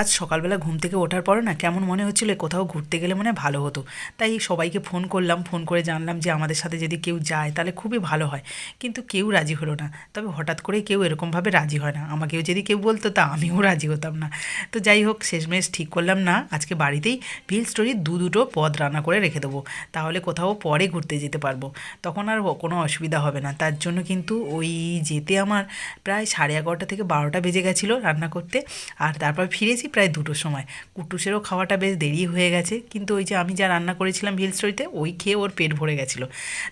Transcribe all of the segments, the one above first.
আজ সকালবেলা ঘুম থেকে ওঠার পরে না কেমন মনে হচ্ছিল, কোথাও ঘুরতে গেলে মনে ভালো হতো। তাই সবাইকে ফোন করলাম, ফোন করে জানলাম যে আমাদের সাথে যদি কেউ যায় তাহলে খুবই ভালো হয়। কিন্তু কেউ রাজি হলো না। তবে হঠাৎ করে কেউ এরকমভাবে রাজি হয় না। আমাকেও যদি কেউ বলতো তা আমিও রাজি হতাম না। তো যাই হোক, শেষমেশ ঠিক করলাম না, আজকে বাড়িতেই ভিল স্টোরি দু দুটো পদ রান্না করে রেখে দেবো। তাহলে কোথাও পরে ঘুরতে যেতে পারব। তখন আর কোনো অসুবিধা হবে না। তার জন্য কিন্তু ওই যেতে আমার প্রায় সাড়ে এগারোটা থেকে বারোটা বেজে গেছিল রান্না করতে। আর তারপর ফিরেছি প্রায় দুটোর সময়। কুটুসেরও খাওয়াটা বেশ দেরি হয়ে গেছে, কিন্তু ওই যে আমি যা রান্না করেছিলাম হিল স্টোরিতে ওই খেয়ে ওর পেট ভরে গেছিল।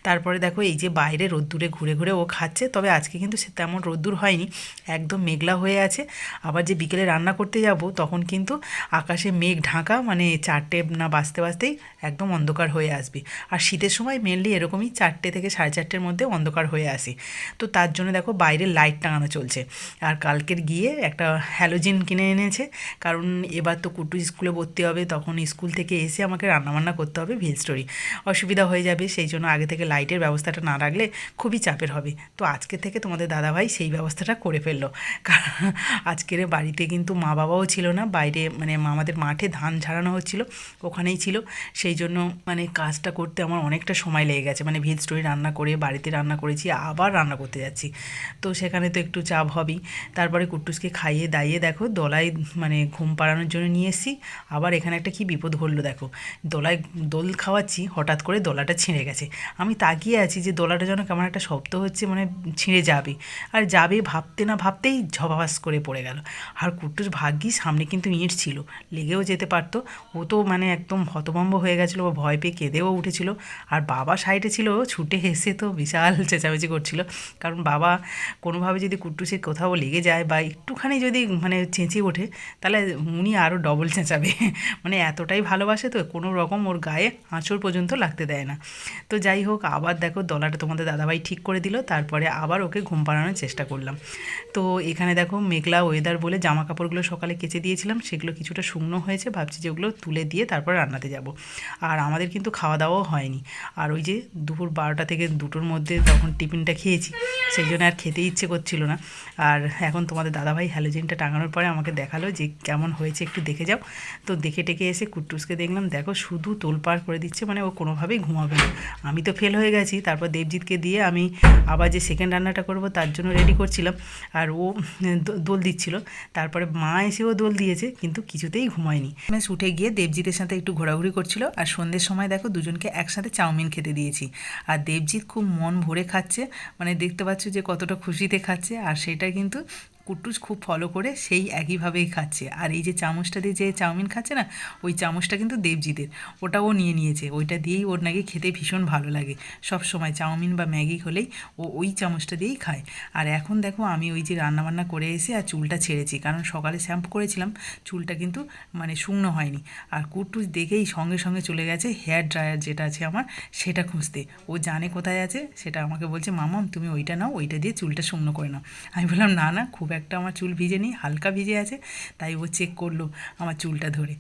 তারপরে দেখো এই যে বাইরে রোদ্দুরে ঘুরে ঘুরে ও খাচ্ছে, তবে আজকে কিন্তু সে তেমন রোদ্দুর হয়নি, একদম মেঘলা হয়ে আছে। আবার যে বিকেলে রান্না করতে যাব, তখন কিন্তু আকাশে মেঘ ঢাকা মানে চারটে না বাজতে বাজতেই একদম অন্ধকার হয়ে আসবে। আর শীতের সময় মেনলি এরকমই চারটে থেকে সাড়ে চারটের মধ্যে অন্ধকার হয়ে আসে। তো তার জন্য দেখো বাইরে লাইট টাঙানো চলছে। আর কালকের গিয়ে একটা হ্যালোজিন কিনে এনেছে কারণ এবার তো কুটু স্কুলে ভর্তি হবে, তখন স্কুল থেকে এসে আমাকে রান্নাবান্না করতে হবে ভিল স্টোরি। অসুবিধা হয়ে যাবে, সেই জন্য আগে থেকে লাইটের ব্যবস্থাটা না রাখলে খুবই চাপের হবে। তো আজকে থেকে তোমাদের দাদাভাই সেই ব্যবস্থাটা করে ফেলল। কারণ আজকের বাড়িতে কিন্তু মা বাবাও ছিল না, বাইরে মানে আমাদের মাঠে ধান ঝাড়ানো হচ্ছিল, ওখানেই ছিল। সেই জন্য মানে কাজটা করতে আমার অনেকটা সময় লেগে গেছে মানে ভিল স্টোরি রান্না করে, বাড়িতে রান্না করেছি, আবার রান্না করতে যাচ্ছি। তো সেখানে তো একটু চাপ হবেই। তারপরে কুট্টুসকে খাইয়ে দাইয়ে দেখো, দোলায় মানে ঘুম পাড়ানোর জন্য নিয়ে এসেছি। আবার এখানে একটা কি বিপদ ঘটলো দেখো। দোলায় দোল খাওয়াচ্ছি, হঠাৎ করে দোলাটা ছিঁড়ে গেছে। আমি তাকিয়ে আছি যে দোলাটা যেন কেমন একটা শব্দ হচ্ছে মানে ছিঁড়ে যাবে। আর যাবে ভাবতে না ভাবতেই ঝবাবাস করে পড়ে গেল। আর কুট্টুস ভাগ্যি সামনে কিন্তু ইঁট ছিল, লেগেও যেতে পারতো। ও তো মানে একদম হতভম্ব হয়ে গেছিল, ও ভয় পেয়ে কেঁদেও উঠেছিল। আর বাবা সাইডে ছিল ছুটে হেসে তো বিশাল চেঁচামেচি করছিল। কারণ বাবা কোনোভাবে যদি কুট্টুসের কোথাও লেগে যায় বা একটুখানি যদি মানে চেঁচিয়ে ওঠে, তাহলে উনি আরও ডবল চেঁচাবে। মানে এতটাই ভালোবাসে তো, কোনো রকম ওর গায়ে আঁচড় পর্যন্ত লাগতে দেয় না। তো যাই হোক, আবার দেখো দলাটা তোমাদের দাদাভাই ঠিক করে দিল, তারপরে আবার ওকে ঘুম পাড়ানোর চেষ্টা করলাম। তো এখানে দেখো মেঘলা ওয়েদার বলে জামা কাপড়গুলো সকালে কেচে দিয়েছিলাম, সেগুলো কিছুটা শুকনো হয়েছে, ভাবছি যে ওগুলো তুলে দিয়ে তারপর রান্নাতে যাব। আর আমাদের কিন্তু খাওয়া দাওয়াও হয়নি। আর ওই যে দুপুর বারোটা থেকে দুটোর মধ্যে তখন টিফিনটা খেয়েছি, সেই জন্য আর খেতে ইচ্ছে করছিল না। আর এখন তোমাদের দাদাভাই হ্যালোজেনটা টাঙানোর পরে আমাকে দেখাল যে কেমন হয়েছে একটু দেখে যাও। তো দেখে টেকে এসে কুট্টুসকে দেখলাম, দেখো শুধু তোলপাড় করে দিচ্ছে মানে ও কোনোভাবেই ঘুমাবে না। আমি তো ফেল হয়ে গেছি, তারপর দেবজিৎকে দিয়ে আমি আবার যে সেকেন্ড রান্নাটা করব, তার জন্য রেডি করছিলাম। আর ও দোল দিচ্ছিল, তারপরে মা এসেও দোল দিয়েছে, কিন্তু কিছুতেই ঘুমায়নি। বেশ উঠে গিয়ে দেবজিতের সাথে একটু ঘোরাঘুরি করছিল, আর সন্ধ্যের সময় দেখো দুজনকে একসাথে চাউমিন খেতে দিয়েছি। আর দেবজিৎ খুব মন ভরে খাচ্ছে মানে দেখতে পাচ্ছ যে কতটা খুশিতে খাচ্ছে, আর সেটা কিন্তু কুট্টুস খুব ফলো করে সেই একইভাবেই খাচ্ছে। আর এই যে চামচটা দিয়ে যে চাউমিন খাচ্ছে না, ওই চামচটা কিন্তু দেবজিদের ওটা ও নিয়ে নিয়েছে। ওইটা দিয়েই ওর নাকি খেতে ভীষণ ভালো লাগে। সব সময় চাউমিন বা ম্যাগি হলেই ও ওই চামচটা দিয়েই খায়। আর এখন দেখো আমি ওই যে রান্নাবান্না করে এসে আর চুলটা ছেড়েছি। কারণ সকালে শ্যাম্পু করেছিলাম, চুলটা কিন্তু মানে শুকনো হয়নি। আর কুট্টুস দেখেই সঙ্গে সঙ্গে চলে গেছে হেয়ার ড্রায়ার যেটা আছে আমার, সেটা খুঁজতে। ও জানে কোথায় আছে, সেটা আমাকে বলছে, মামাম, তুমি ওইটা নাও, ওইটা দিয়ে চুলটা শুকনো করে নাও। আমি বললাম, না না, খুব একটা আমার চুল ভিজে নি হালকা ভিজে আছে, তাই ও চেক করল আমার চুলটা ধরে।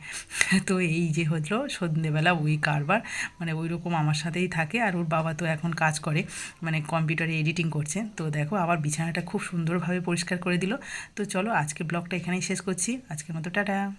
তো এই যে হলো সন্ধ্যেবেলা ওই কারবার মানে ওই রকম আমার সাথেই থাকে আর ওর বাবা তো এখন কাজ করে মানে কম্পিউটারে এডিটিং করছে। তো দেখো আবার বিছানাটা খুব সুন্দরভাবে পরিষ্কার করে দিল। তো চলো আজকে ব্লগটা এখানেই শেষ করছি। আজকের মতো টাটা।